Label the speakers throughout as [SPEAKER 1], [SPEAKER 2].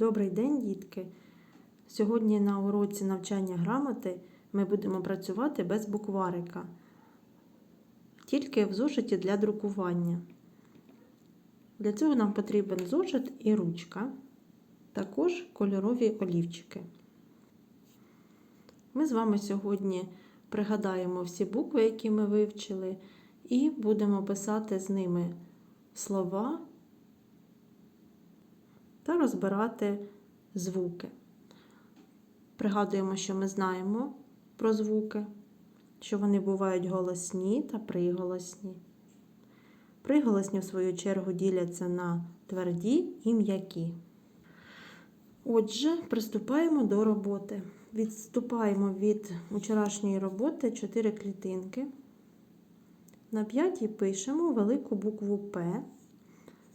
[SPEAKER 1] Добрий день, дітки! Сьогодні на уроці навчання грамоти ми будемо працювати без букварика, тільки в зошиті для друкування. Для цього нам потрібен зошит і ручка, також кольорові олівчики. Ми з вами сьогодні пригадаємо всі букви, які ми вивчили, і будемо писати з ними слова та розбирати звуки. Пригадуємо, що ми знаємо про звуки, що вони бувають голосні та приголосні. Приголосні, в свою чергу, діляться на тверді і м'які. Отже, приступаємо до роботи. Відступаємо від вчорашньої роботи 4 клітинки. На п'ятій пишемо велику букву П.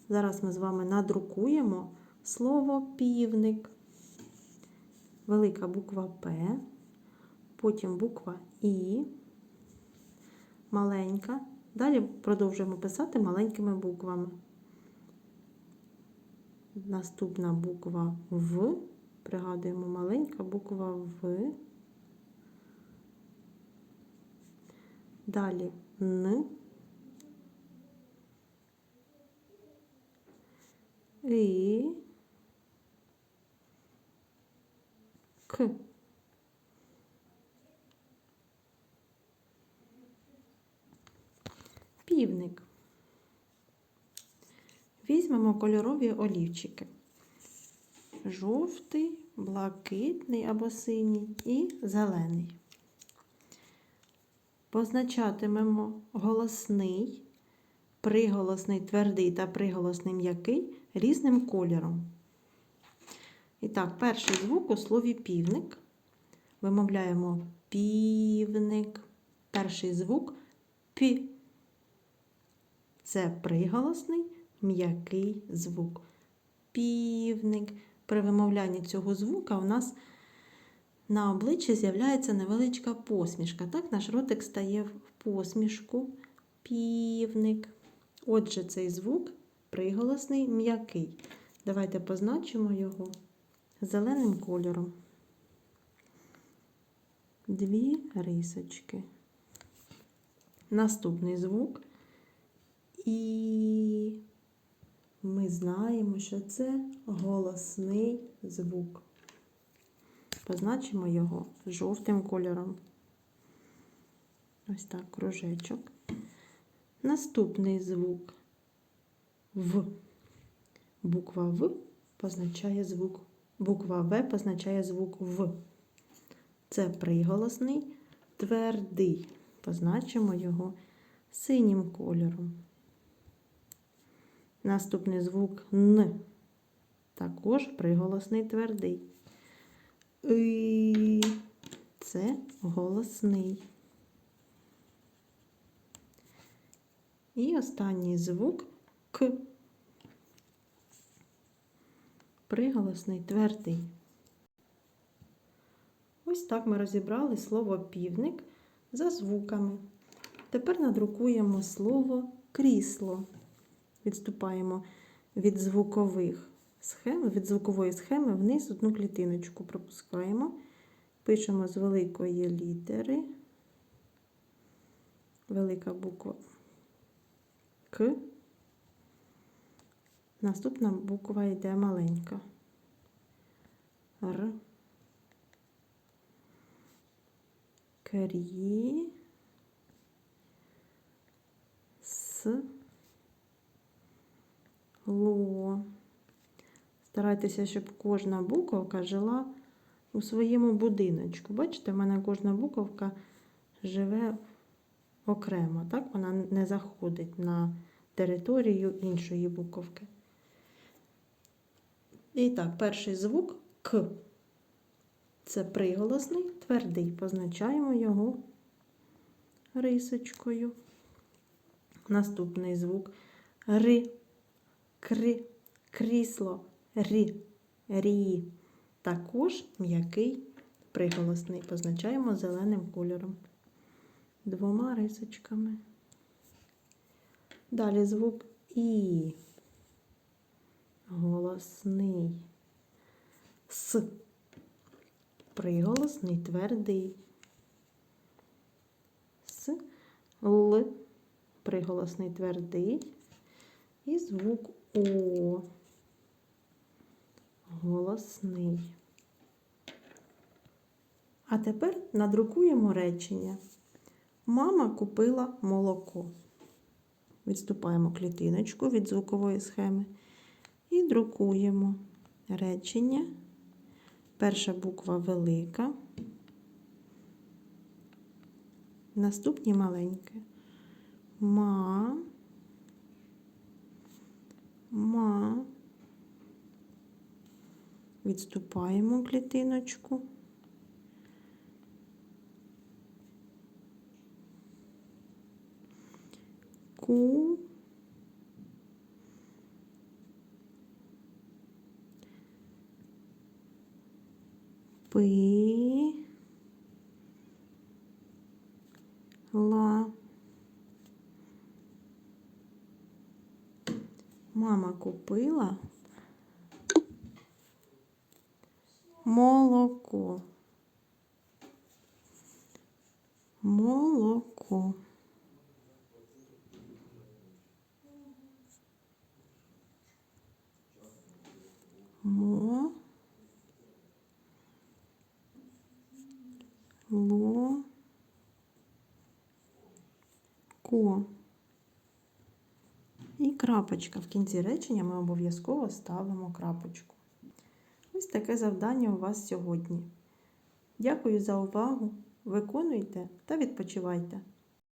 [SPEAKER 1] Зараз ми з вами надрукуємо слово півник. Велика буква П, потім буква І, маленька. Далі продовжуємо писати маленькими буквами. Наступна буква В. Пригадуємо маленька буква В. Далі Н. І. К. Півник. Візьмемо кольорові олівчики. Жовтий, блакитний або синій і зелений. Позначатимемо голосний, приголосний твердий та приголосний м'який різним кольором. І так, перший звук у слові півник. Вимовляємо півник. Перший звук пі. Це приголосний м'який звук. Півник. При вимовлянні цього звука у нас на обличчі з'являється невеличка посмішка. Так, наш ротик стає в посмішку. Півник. Отже, цей звук приголосний м'який. Давайте позначимо його зеленим кольором. Дві рисочки. Наступний звук. І ми знаємо, що це голосний звук. Позначимо його жовтим кольором. Ось так, кружечок. Наступний звук В. Буква В позначає звук. Буква В позначає звук В. Це приголосний, твердий. Позначимо його синім кольором. Наступний звук Н. Також приголосний твердий. І це голосний. І останній звук К. Приголосний твердий. Ось так ми розібрали слово півник за звуками. Тепер надрукуємо слово крісло. Відступаємо від звукових схем, від звукової схеми вниз одну клітиночку пропускаємо. Пишемо з великої літери. Велика буква К. Наступна буква йде маленька. Р. Крі. С. Ло. Старайтеся, щоб кожна буковка жила у своєму будиночку. Бачите, в мене кожна буковка живе окремо, так? Вона не заходить на територію іншої буковки. І так, перший звук К. Це приголосний, твердий. Позначаємо його рисочкою. Наступний звук Ри, Кри, крісло, Рі, Рі. Також м'який приголосний. Позначаємо зеленим кольором. Двома рисочками. Далі звук І. Голосний. Приголосний твердий. С. Л. Приголосний твердий. І звук О. Голосний. А тепер надрукуємо речення. Мама купила молоко. Відступаємо клітиночку від звукової схеми і друкуємо речення. Перша буква велика. Наступні маленьке. Ма. Ма. Відступаємо клітиночку. Ку. Пи. Ла. Мама купила молоко. Молоко. Мо. Ло. Ко. І крапочка. В кінці речення ми обов'язково ставимо крапочку. Ось таке завдання у вас сьогодні. Дякую за увагу. Виконуйте та відпочивайте.